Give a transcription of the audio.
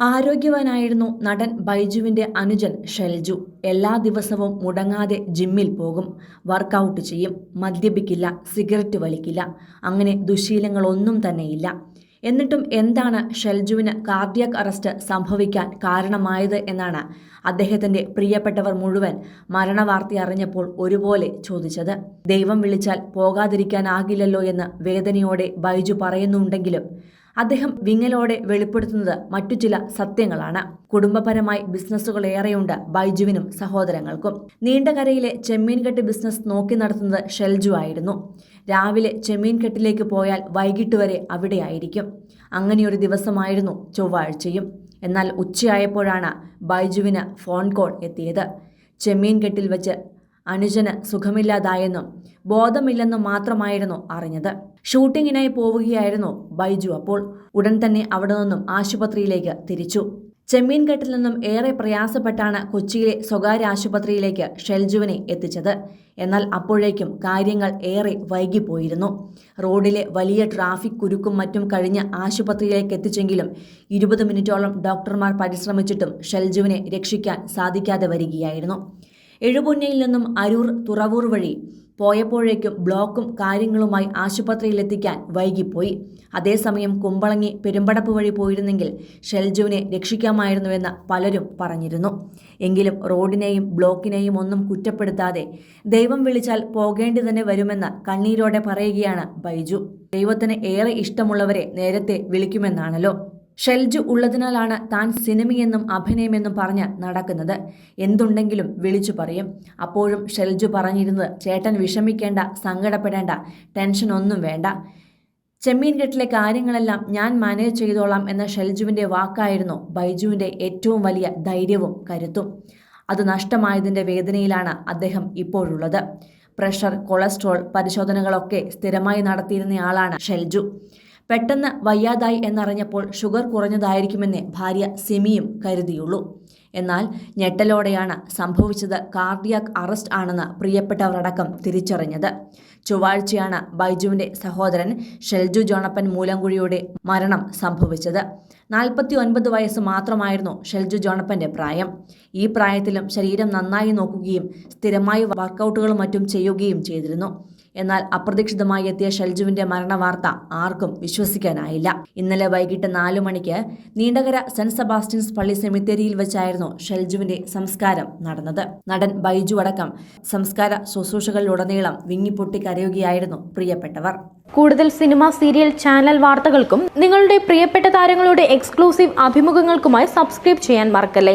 ആരോഗ്യവാനായിരുന്നു നടൻ ബൈജുവിന്റെ അനുജൻ ഷെൽജു. എല്ലാ ദിവസവും മുടങ്ങാതെ ജിമ്മിൽ പോകും. വർക്കൗട്ട് ചെയ്യും. മദ്യപിക്കില്ല. സിഗരറ്റ് വലിക്കില്ല. അങ്ങനെ ദുശീലങ്ങളൊന്നും തന്നെയില്ല. എന്നിട്ടും എന്താണ് ഷെൽജുവിന് കാർഡിയക് അറസ്റ്റ് സംഭവിക്കാൻ കാരണമായത് എന്നാണ് അദ്ദേഹത്തിന്റെ പ്രിയപ്പെട്ടവർ മുഴുവൻ മരണവാർത്ത അറിഞ്ഞപ്പോൾ ഒരുപോലെ ചോദിച്ചത്. ദൈവം വിളിച്ചാൽ പോകാതിരിക്കാനാകില്ലല്ലോ എന്ന് വേദനയോടെ ബൈജു പറയുന്നുണ്ടെങ്കിലും അദ്ദേഹം വിങ്ങലോടെ വെളിപ്പെടുത്തുന്നത് മറ്റു ചില സത്യങ്ങളാണ്. കുടുംബപരമായി ബിസിനസ്സുകൾ ഏറെയുണ്ട് ബൈജുവിനും സഹോദരങ്ങൾക്കും. നീണ്ടകരയിലെ ചെമ്മീൻകെട്ട് ബിസിനസ് നോക്കി നടത്തുന്നത് ഷെൽജു ആയിരുന്നു. രാവിലെ ചെമ്മീൻകെട്ടിലേക്ക് പോയാൽ വൈകിട്ട് വരെ അവിടെയായിരിക്കും. അങ്ങനെയൊരു ദിവസമായിരുന്നു ചൊവ്വാഴ്ചയും. എന്നാൽ ഉച്ചയായപ്പോഴാണ് ബൈജുവിന് ഫോൺ കോൾ എത്തിയത്. ചെമ്മീൻകെട്ടിൽ വെച്ച് അനുജന് സുഖമില്ലാതായെന്നും ബോധമില്ലെന്നും മാത്രമായിരുന്നു അറിഞ്ഞത്. ഷൂട്ടിങ്ങിനായി പോവുകയായിരുന്നു ബൈജു അപ്പോൾ. ഉടൻ തന്നെ അവിടെ നിന്നും ആശുപത്രിയിലേക്ക് തിരിച്ചു. ചെമ്മീൻകെട്ടിൽ നിന്നും ഏറെ പ്രയാസപ്പെട്ടാണ് കൊച്ചിയിലെ സ്വകാര്യ ആശുപത്രിയിലേക്ക് ഷെൽജുവിനെ എത്തിച്ചത്. എന്നാൽ അപ്പോഴേക്കും കാര്യങ്ങൾ ഏറെ വൈകിപ്പോയിരുന്നു. റോഡിലെ വലിയ ട്രാഫിക് കുരുക്കും മറ്റും കഴിഞ്ഞ് ആശുപത്രിയിലേക്ക് എത്തിച്ചെങ്കിലും ഇരുപത് മിനിറ്റോളം ഡോക്ടർമാർ പരിശ്രമിച്ചിട്ടും ഷെൽജുവിനെ രക്ഷിക്കാൻ സാധിക്കാതെ വരികയായിരുന്നു. എഴുപുന്നയിൽ നിന്നും അരൂർ തുറവൂർ വഴി പോയപ്പോഴേക്കും ബ്ലോക്കും കാര്യങ്ങളുമായി ആശുപത്രിയിലെത്തിക്കാൻ വൈകിപ്പോയി. അതേസമയം കുമ്പളങ്ങി പെരുമ്പടപ്പ് വഴി പോയിരുന്നെങ്കിൽ ഷെൽജുവിനെ രക്ഷിക്കാമായിരുന്നുവെന്ന് പലരും പറഞ്ഞിരുന്നു. എങ്കിലും റോഡിനെയും ബ്ലോക്കിനെയും ഒന്നും കുറ്റപ്പെടുത്താതെ ദൈവം വിളിച്ചാൽ പോകേണ്ടി തന്നെ വരുമെന്ന് കണ്ണീരോടെ പറയുകയാണ് ബൈജു. ദൈവത്തിന് ഏറെ ഇഷ്ടമുള്ളവരെ നേരത്തെ വിളിക്കുമെന്നാണല്ലോ. ഷെൽജു ഉള്ളതിനാലാണ് താൻ സിനിമയെന്നും അഭിനയമെന്നും പറഞ്ഞ് നടക്കുന്നത്. എന്തുണ്ടെങ്കിലും വിളിച്ചു പറയും. അപ്പോഴും ഷെൽജു പറഞ്ഞിരുന്നത് ചേട്ടൻ വിഷമിക്കേണ്ട സങ്കടപ്പെടേണ്ട ടെൻഷൻ ഒന്നും വേണ്ട. ചെമ്മീൻ കെട്ടിലെ കാര്യങ്ങളെല്ലാം ഞാൻ മാനേജ് ചെയ്തോളാം എന്ന ഷെൽജുവിന്റെ വാക്കായിരുന്നു ബൈജുവിന്റെ ഏറ്റവും വലിയ ധൈര്യവും കരുത്തും. അത് നഷ്ടമായതിന്റെ വേദനയിലാണ് അദ്ദേഹം ഇപ്പോഴുള്ളത്. പ്രഷർ കൊളസ്ട്രോൾ പരിശോധനകളൊക്കെ സ്ഥിരമായി നടത്തിയിരുന്നയാളാണ് ഷെൽജു. പെട്ടെന്ന് വയ്യാതായി എന്നറിഞ്ഞപ്പോൾ ഷുഗർ കുറഞ്ഞതായിരിക്കുമെന്ന് ഭാര്യ സിമിയും കരുതിയുള്ളൂ. എന്നാൽ ഞെട്ടലോടെയാണ് സംഭവിച്ചത് കാർഡിയാക് അറസ്റ്റ് ആണെന്ന് പ്രിയപ്പെട്ടവരടക്കം തിരിച്ചറിഞ്ഞത്. ചൊവ്വാഴ്ചയാണ് ബൈജുവിന്റെ സഹോദരൻ ഷെൽജു ജോണപ്പൻ മൂലങ്കുഴിയുടെ മരണം സംഭവിച്ചത്. നാൽപ്പത്തി ഒൻപത് വയസ്സ് മാത്രമായിരുന്നു ഷെൽജു ജോണപ്പന്റെ പ്രായം. ഈ പ്രായത്തിലും ശരീരം നന്നായി നോക്കുകയും സ്ഥിരമായി വർക്കൗട്ടുകളും മറ്റും ചെയ്യുകയും ചെയ്തിരുന്നു. എന്നാൽ അപ്രതീക്ഷിതമായി എത്തിയ ഷൽജുവിന്റെ മരണവാർത്ത ആർക്കും വിശ്വസിക്കാനായില്ല. ഇന്നലെ വൈകിട്ട് നാലു മണിക്ക് നീണ്ടകര സെന്റ് സെബാസ്റ്റ്യൻസ് പള്ളി സെമിത്തേരിയിൽ വെച്ചായിരുന്നു ഷൽജുവിന്റെ സംസ്കാരം നടന്നത്. നടൻ ബൈജു അടക്കം സംസ്കാര ശുശ്രൂഷകളിലുടനീളം വിങ്ങിപ്പൊട്ടി കരയുകയായിരുന്നു പ്രിയപ്പെട്ടവർ. കൂടുതൽ സിനിമ സീരിയൽ ചാനൽ വാർത്തകൾക്കും നിങ്ങളുടെ പ്രിയപ്പെട്ട താരങ്ങളുടെ എക്സ്ക്ലൂസീവ് അഭിമുഖങ്ങൾക്കുമായി സബ്സ്ക്രൈബ് ചെയ്യാൻ മറക്കല്ലേ?